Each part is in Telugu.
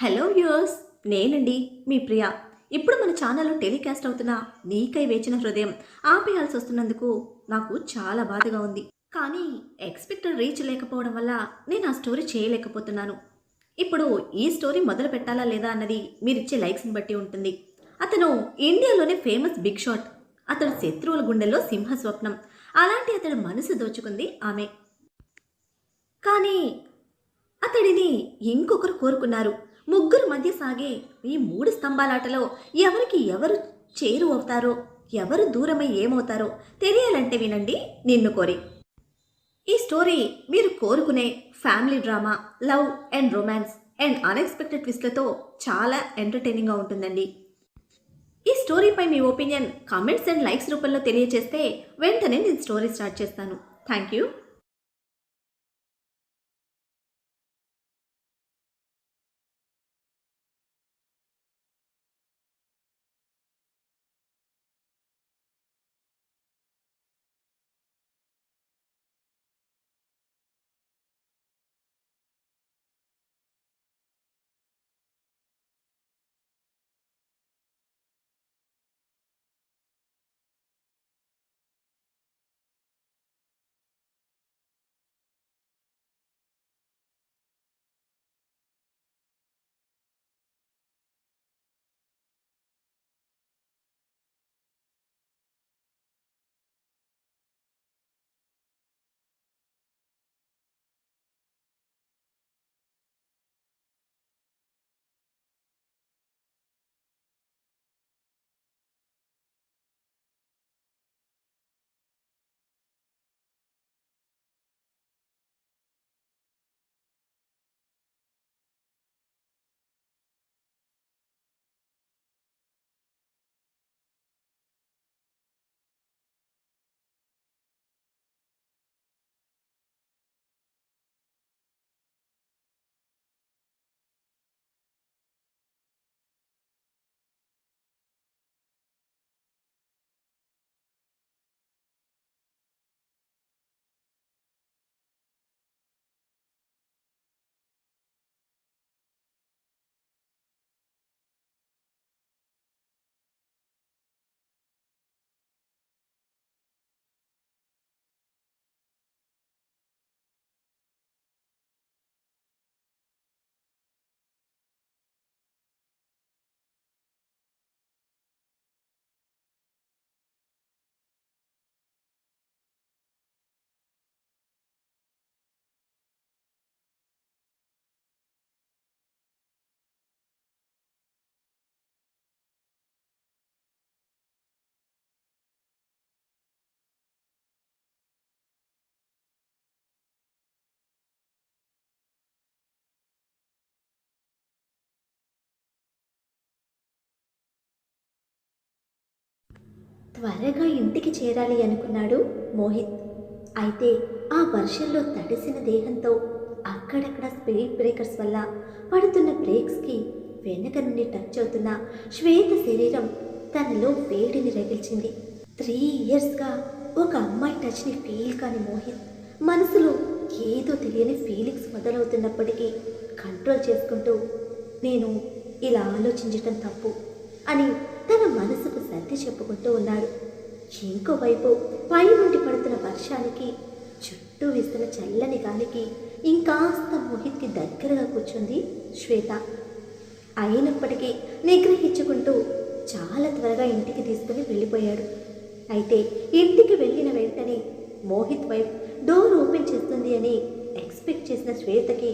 హలో వ్యూర్స్ నేనండి మీ ప్రియ. ఇప్పుడు మన ఛానల్లో టెలికాస్ట్ అవుతున్న నీకై వేచిన హృదయం ఆపేయాల్సి వస్తున్నందుకు నాకు చాలా బాధగా ఉంది. కానీ ఎక్స్పెక్టెడ్ రీచ్ లేకపోవడం వల్ల నేను ఆ స్టోరీ చేయలేకపోతున్నాను. ఇప్పుడు ఈ స్టోరీ మొదలు పెట్టాలా లేదా అన్నది మీరిచ్చే లైక్స్ని బట్టి ఉంటుంది. అతను ఇండియాలోనే ఫేమస్ బిగ్ షాట్ అతడు శత్రువుల గుండెల్లో సింహ స్వప్నం అలాంటి అతడు మనసు దోచుకుంది ఆమె. కానీ అతడిని ఇంకొకరు కోరుకున్నారు. ముగ్గురు మధ్య సాగే ఈ మూడు స్తంభాలాటలో ఎవరికి ఎవరు చేరు అవుతారో ఎవరు దూరమై ఏమవుతారో తెలియాలంటే వినండి నిన్ను కోరి. ఈ స్టోరీ మీరు కోరుకునే family drama love and romance and unexpected ట్విస్ట్లతో చాలా ఎంటర్టైనింగ్గా ఉంటుందండి. ఈ స్టోరీపై మీ ఒపీనియన్ కామెంట్స్ అండ్ లైక్స్ రూపంలో తెలియజేస్తే వెంటనే నేను స్టోరీ స్టార్ట్ చేస్తాను. థ్యాంక్ యూ త్వరగా ఇంటికి చేరాలి అనుకున్నాడు మోహిత్. అయితే ఆ వర్షంలో తడిసిన దేహంతో అక్కడక్కడ స్పీడ్ బ్రేకర్స్ వల్ల పడుతున్న బ్రేక్స్కి వెనక నుండి టచ్ అవుతున్న శ్వేత శరీరం తనలో వేడిని రగిల్చింది. త్రీ ఇయర్స్గా ఒక అమ్మాయి టచ్ని ఫీల్ కాని మోహిత్ మనసులో ఏదో తెలియని ఫీలింగ్స్ మొదలవుతున్నప్పటికీ కంట్రోల్ చేసుకుంటూ నేను ఇలా ఆలోచించటం తప్పు అని తన మనసుకు సర్ది చెప్పుకుంటూ ఉన్నాడు ఇంకోవైపు పై నుండి పడుతున్న వర్షానికి చుట్టూ వేస్తున్న చల్లని గాలికి ఇంకాస్త మోహిత్కి దగ్గరగా కూర్చుంది శ్వేత. అయినప్పటికీ నిగ్రహించుకుంటూ చాలా త్వరగా ఇంటికి తీసుకుని వెళ్ళిపోయాడు. అయితే ఇంటికి వెళ్ళిన వెంటనే మోహిత్ వైఫ్ డోర్ ఓపెన్ చేస్తుంది అని ఎక్స్పెక్ట్ చేసిన శ్వేతకి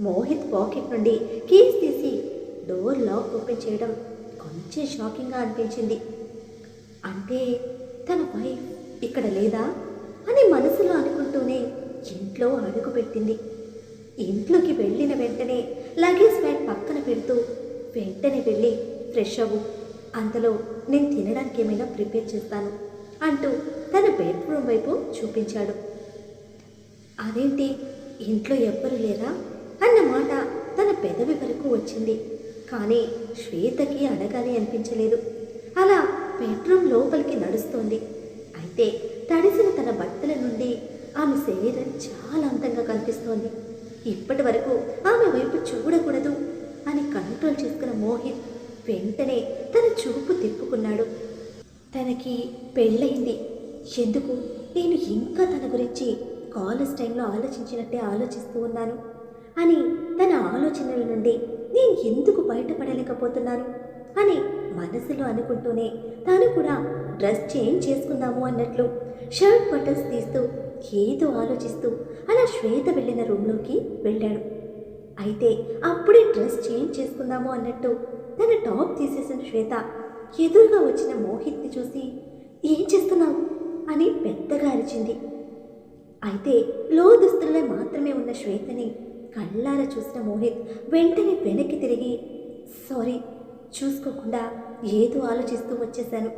మోహిత్ పాకెట్ నుండి కీస్ తీసి డోర్ లాక్ ఓపెన్ చేయడం కొంచెం షాకింగ్గా అనిపించింది. అంటే తన వైఫ్ ఇక్కడ లేదా అని మనసులో అనుకుంటూనే ఇంట్లో అడుగు పెట్టింది. ఇంట్లోకి వెళ్ళిన వెంటనే లగేజ్ బ్యాగ్ పక్కన పెడుతూ వెంటనే వెళ్ళి ఫ్రెష్ అవ్వు అంతలో నేను తినడానికి ఏమైనా ప్రిపేర్ చేస్తాను అంటూ తన బెడ్రూమ్ వైపు చూపించాడు. అదేంటి ఇంట్లో ఎవ్వరు లేరా? అన్న మాట తన పెదవి వరకు వచ్చింది. కానీ శ్వేతకి అడగాలి అనిపించలేదు. అలా బెడ్రూమ్ లోపలికి నడుస్తోంది. అయితే తడిసిన తన బట్టల నుండి ఆమె శరీరం చాలా అందంగా కనిపిస్తోంది. ఇప్పటి వరకు ఆమె వైపు చూడకూడదు అని కంట్రోల్ చేసుకున్న మోహిత్ వెంటనే తన చూపు తిప్పుకున్నాడు. తనకి పెళ్ళయింది. ఎందుకు? నేను ఇంకా తన గురించి కాలేజ్ టైంలో ఆలోచించినట్టే ఆలోచిస్తూ ఉన్నాను అని తన ఆలోచనల నుండి నేను ఎందుకు బయటపడలేకపోతున్నాను? అని మనసులో అనుకుంటూనే తాను కూడా డ్రెస్ చేంజ్ చేసుకుందాము అన్నట్లు షర్ట్ బటన్స్ తీస్తూ ఏదో ఆలోచిస్తూ అలా శ్వేత వెళ్ళిన రూమ్లోకి వెళ్ళాడు. అయితే అప్పుడే డ్రెస్ చేంజ్ చేసుకుందాము అన్నట్టు తన టాప్ తీసేసిన శ్వేత ఎదురుగా వచ్చిన మోహిత్ని చూసి ఏం చేస్తున్నావు? అని పెద్దగా అరిచింది. అయితే లో దుస్తుల్లో మాత్రమే ఉన్న శ్వేతని కళ్ళారా చూసిన మోహిత్ వెంటనే వెనక్కి తిరిగి సారీ చూసుకోకుండా ఏదో ఆలోచిస్తూ వచ్చేశాను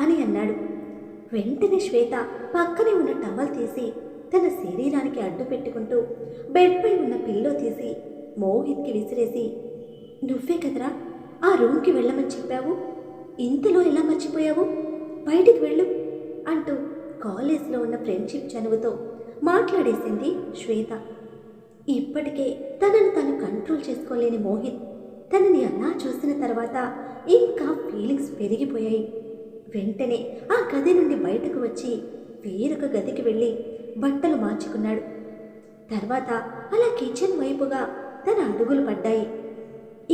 అని అన్నాడు. వెంటనే శ్వేత పక్కనే ఉన్న టవల్ తీసి తన శరీరానికి అడ్డు పెట్టుకుంటూ బెడ్పై ఉన్న పిల్లో తీసి మోహిత్కి విసిరేసి నువ్వే కదరా ఆ రూమ్కి వెళ్ళమని చెప్పావు? ఇంతలో ఎలా మర్చిపోయావు? బయటికి వెళ్ళు అంటూ కాలేజ్లో ఉన్న ఫ్రెండ్షిప్ చనువుతో మాట్లాడేసింది శ్వేత. ఇప్పటికే తనను తను కంట్రోల్ చేసుకోలేని మోహిత్ తనని అలా చూసిన తర్వాత ఇంకా ఫీలింగ్స్ పెరిగిపోయాయి. వెంటనే ఆ గది నుండి బయటకు వచ్చి వేరొక గదికి వెళ్ళి బట్టలు మార్చుకున్నాడు. తర్వాత అలా కిచెన్ వైపుగా తన అడుగులు పడ్డాయి.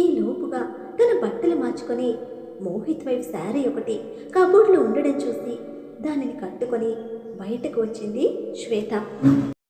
ఈ లోపుగా తన బట్టలు మార్చుకొని మోహిత్ వైపు శారీ ఒకటి కబోర్డ్లో ఉండడం చూసి దానిని కట్టుకొని బయటకు వచ్చింది శ్వేత.